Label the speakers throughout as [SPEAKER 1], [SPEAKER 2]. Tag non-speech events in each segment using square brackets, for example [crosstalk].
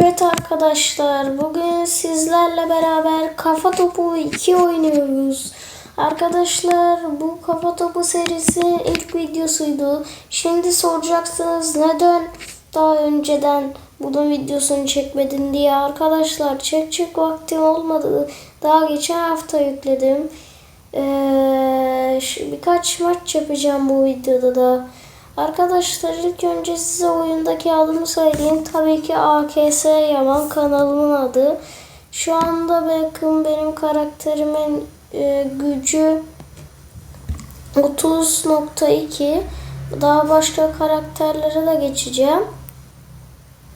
[SPEAKER 1] Evet arkadaşlar bugün sizlerle beraber kafa topu 2 oynuyoruz. Arkadaşlar bu kafa topu serisi ilk videosuydu. Şimdi soracaksınız neden daha önceden bunun videosunu çekmedin diye. Arkadaşlar çekecek vaktim olmadı. Daha geçen hafta yükledim. Ee, birkaç maç yapacağım bu videoda da. Arkadaşlar ilk önce size oyundaki adımı söyleyeyim. Tabii ki AKS Yaman kanalımın adı. Şu anda bakın benim karakterimin e, gücü 30.2. Daha başka karakterlere de geçeceğim.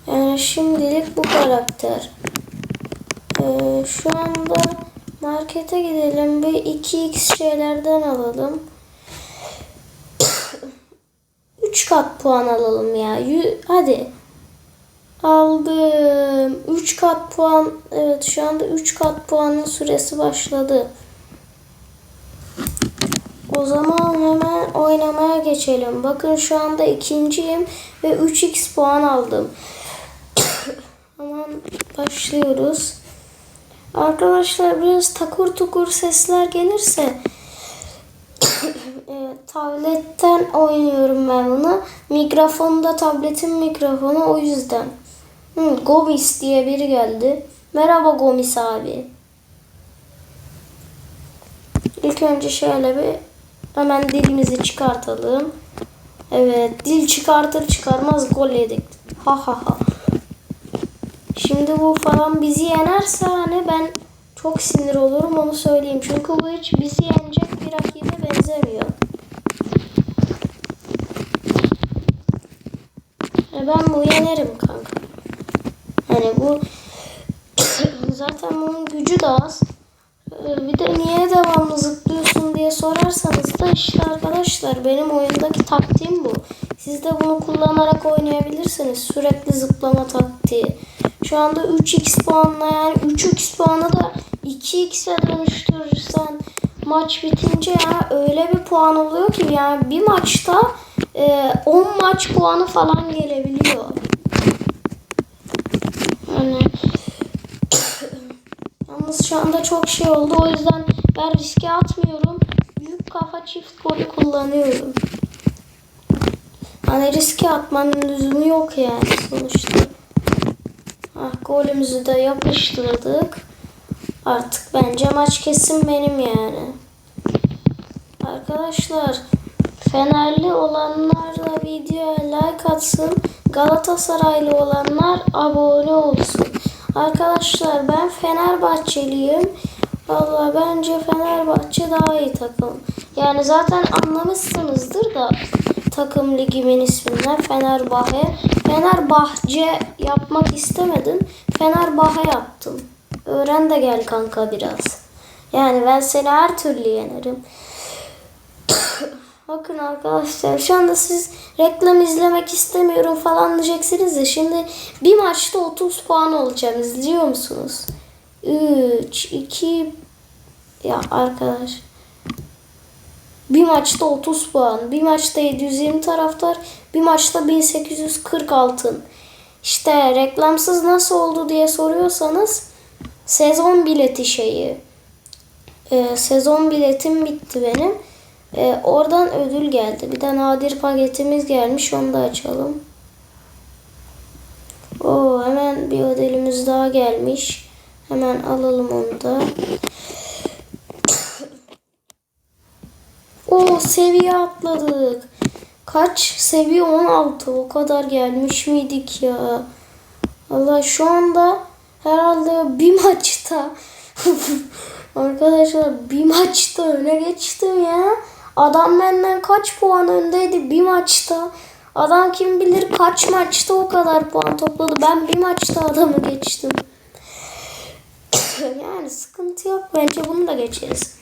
[SPEAKER 1] Yani şimdilik bu karakter. Ee, şu anda markete gidelim. Bir 2x şeylerden alalım. 3 kat puan alalım ya. Yü- Hadi. Aldım. 3 kat puan. Evet şu anda 3 kat puanın süresi başladı. O zaman hemen oynamaya geçelim. Bakın şu anda ikinciyim ve 3x puan aldım. [coughs] Hemen başlıyoruz. Arkadaşlar biraz takur tukur sesler gelirse tabletten oynuyorum ben bunu. Mikrofonda tabletin mikrofonu o yüzden. Hı, Gomis diye biri geldi. Merhaba Gomis abi. İlk önce şöyle bir hemen dilimizi çıkartalım. Evet dil çıkartır çıkarmaz gol yedik. Ha ha ha. Şimdi bu falan bizi yenerse hani ben çok sinir olurum onu söyleyeyim. Çünkü bu hiç bizi yenecek bir rakibe benzemiyor. Ben bu yenerim kanka. Hani bu [coughs] zaten bunun gücü de az. E, Bir de niye devamlı zıplıyorsun diye sorarsanız da işte arkadaşlar benim oyundaki taktiğim bu. Siz de bunu kullanarak oynayabilirsiniz. Sürekli zıplama taktiği. Şu anda 3x puanla yani 3x puanı da 2x'e dönüştürürsen maç bitince ya öyle bir puan oluyor ki yani bir maçta e, 10 maç puanı falan gelebiliyor. Yani [coughs] Yalnız şu anda çok şey oldu. O yüzden ben riske atmıyorum. Büyük kafa çift golü kullanıyorum. Hani riske atmanın lüzumu yok yani sonuçta. Ah, golümüzü de yapıştırdık. Artık bence maç kesin benim yani. Arkadaşlar Fenerli olanlar da videoya like atsın. Galatasaraylı olanlar abone olsun. Arkadaşlar ben Fenerbahçeliyim. Vallahi bence Fenerbahçe daha iyi takım. Yani zaten anlamışsınızdır da takım ligimin isminden Fenerbahçe. Fenerbahçe yapmak istemedim. Fenerbahçe yaptım. Öğren de gel kanka biraz. Yani ben seni her türlü yenerim. Bakın arkadaşlar şu anda siz reklam izlemek istemiyorum falan diyeceksiniz de şimdi bir maçta 30 puan olacağım izliyor musunuz? 3, 2 ya arkadaş bir maçta 30 puan, bir maçta 720 taraftar, bir maçta 1840 altın. İşte reklamsız nasıl oldu diye soruyorsanız sezon bileti şeyi. Ee, sezon biletim bitti benim. Ee, oradan ödül geldi. Bir de nadir paketimiz gelmiş. Onu da açalım. Oo, hemen bir ödülümüz daha gelmiş. Hemen alalım onu da. [coughs] O seviye atladık. Kaç? Seviye 16. O kadar gelmiş miydik ya? Allah şu anda herhalde bir maçta [laughs] Arkadaşlar bir maçta öne geçtim ya. Adam benden kaç puan öndeydi bir maçta. Adam kim bilir kaç maçta o kadar puan topladı. Ben bir maçta adamı geçtim. [coughs] yani sıkıntı yok. Bence bunu da geçeriz.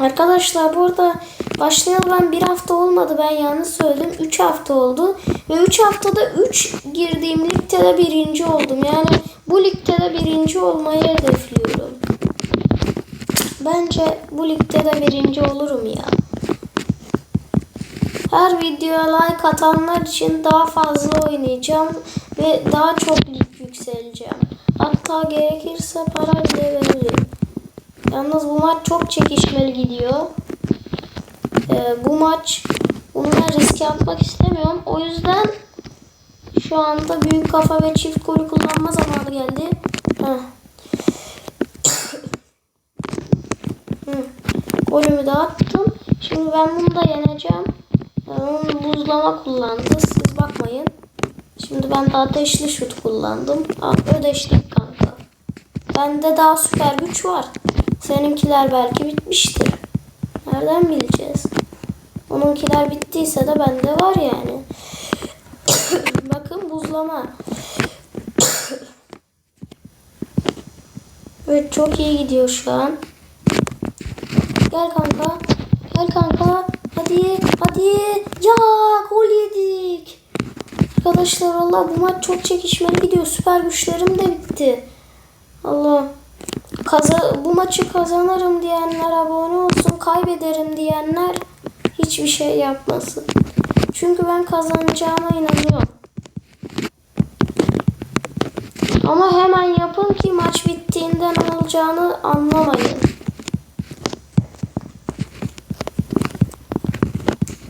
[SPEAKER 1] Arkadaşlar burada başlayalı ben bir hafta olmadı ben yanlış söyledim. 3 hafta oldu. Ve 3 haftada 3 girdiğim ligde de birinci oldum. Yani bu ligde de birinci olmayı hedefliyorum. Bence bu ligde de birinci olurum ya. Her videoya like atanlar için daha fazla oynayacağım ve daha çok lig yükseleceğim. Hatta gerekirse para bile veririm. Yalnız bu maç çok çekişmeli gidiyor. Ee, bu maç bunu riske atmak istemiyorum. O yüzden şu anda büyük kafa ve çift golü kullanma zamanı geldi. Golümü de attım. Şimdi ben bunu da yeneceğim. Onun buzlama kullandı. Siz bakmayın. Şimdi ben de ateşli şut kullandım. Al, ödeştik kanka. Bende daha süper güç var. Seninkiler belki bitmiştir. Nereden bileceğiz? Onunkiler bittiyse de bende var yani. [coughs] Bakın buzlama. [coughs] evet çok iyi gidiyor şu an. Gel kanka. Gel kanka. Hadi. Hadi. Ya gol yedik. Arkadaşlar Allah bu maç çok çekişmeli gidiyor. Süper güçlerim de bitti. Allah. Kaza bu maçı kazanırım diyenler abone olsun. Kaybederim diyenler hiçbir şey yapmasın. Çünkü ben kazanacağıma inanıyorum. Ama hemen yapın ki maç bittiğinde ne olacağını anlamayın.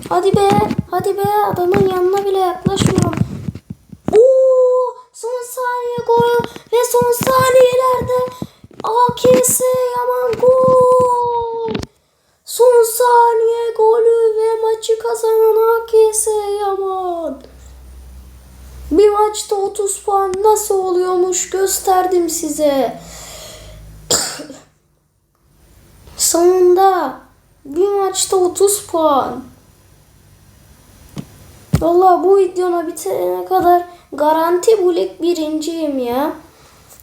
[SPEAKER 1] Hadi be, hadi be adamın yanına bile yaklaşmıyorum. Oo, son saniye gol ve son saniyelerde AKS Yaman gol. Son saniye golü ve maçı kazanan AKS Yaman. Bir maçta 30 puan nasıl oluyormuş gösterdim size. Sonunda bir maçta 30 puan. Valla bu videona bitirene kadar garanti bu lig birinciyim ya.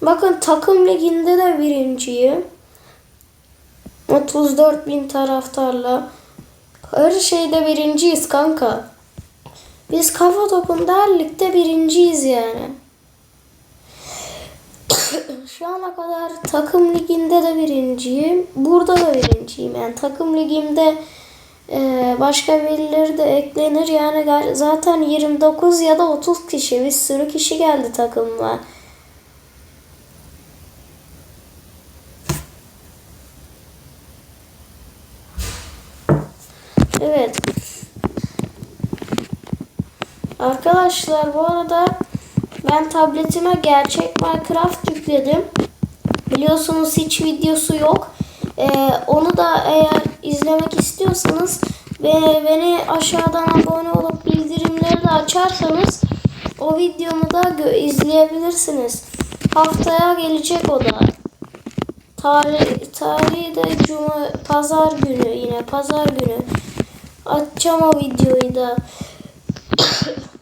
[SPEAKER 1] Bakın takım liginde de birinciyim. 34 bin taraftarla. Her şeyde birinciyiz kanka. Biz kafa topunda her ligde birinciyiz yani. [coughs] Şu ana kadar takım liginde de birinciyim. Burada da birinciyim. Yani takım ligimde ee, başka birileri de eklenir. Yani zaten 29 ya da 30 kişi bir sürü kişi geldi takımla. Evet. Arkadaşlar bu arada ben tabletime gerçek Minecraft yükledim. Biliyorsunuz hiç videosu yok. Ee, onu da eğer izlemek istiyorsanız ve beni aşağıdan abone olup bildirimleri de açarsanız o videomu da izleyebilirsiniz. Haftaya gelecek o da. Tarih, tarihi de cuma, pazar günü yine pazar günü. Açacağım o videoyu da. [coughs]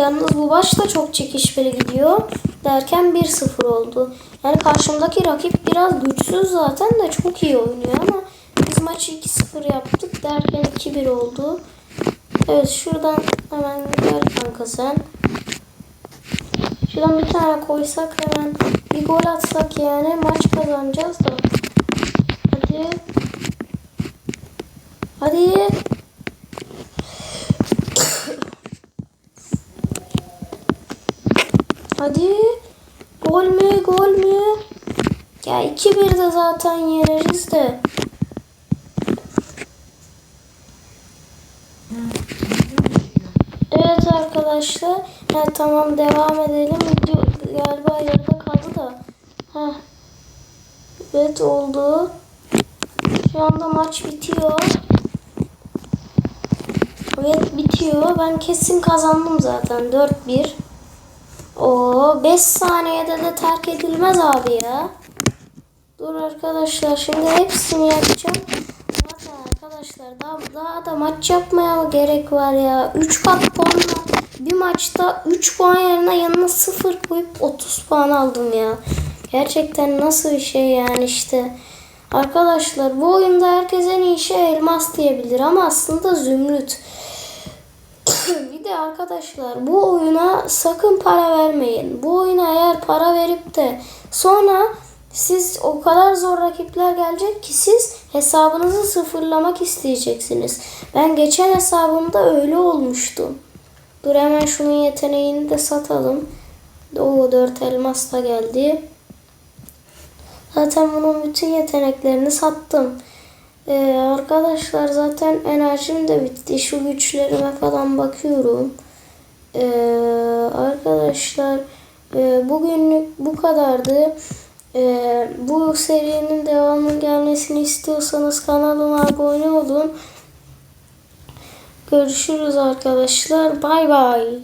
[SPEAKER 1] Yalnız bu baş da çok çekişmeli gidiyor. Derken 1-0 oldu. Yani karşımdaki rakip biraz güçsüz zaten de çok iyi oynuyor ama biz maçı 2-0 yaptık derken 2-1 oldu. Evet şuradan hemen gel kanka sen. Şuradan bir tane koysak hemen bir gol atsak yani maç kazanacağız da. Hadi. Hadi. Hadi. Gol mü? Gol mü? Ya 2-1 de zaten yeneriz de. Evet arkadaşlar. Ha, tamam devam edelim. Video galiba yarıda kaldı da. Heh. Evet oldu. Şu anda maç bitiyor. Evet bitiyor. Ben kesin kazandım zaten. 4-1. O 5 saniyede de terk edilmez abi ya. Dur arkadaşlar şimdi hepsini yapacağım. Zaten arkadaşlar daha, daha da maç yapmaya gerek var ya. 3 kat puanla bir maçta 3 puan yerine yanına 0 koyup 30 puan aldım ya. Gerçekten nasıl bir şey yani işte. Arkadaşlar bu oyunda herkes en iyi şey elmas diyebilir ama aslında zümrüt. De arkadaşlar bu oyuna sakın para vermeyin. Bu oyuna eğer para verip de sonra siz o kadar zor rakipler gelecek ki siz hesabınızı sıfırlamak isteyeceksiniz. Ben geçen hesabımda öyle olmuştu. Dur hemen şunun yeteneğini de satalım. O 4 elmas da geldi. Zaten bunun bütün yeteneklerini sattım. Ee, arkadaşlar zaten enerjim de bitti. Şu güçlerime falan bakıyorum. Ee, arkadaşlar e, bugünlük bu kadardı. Ee, bu serinin devamının gelmesini istiyorsanız kanalıma abone olun. Görüşürüz arkadaşlar. Bay bay.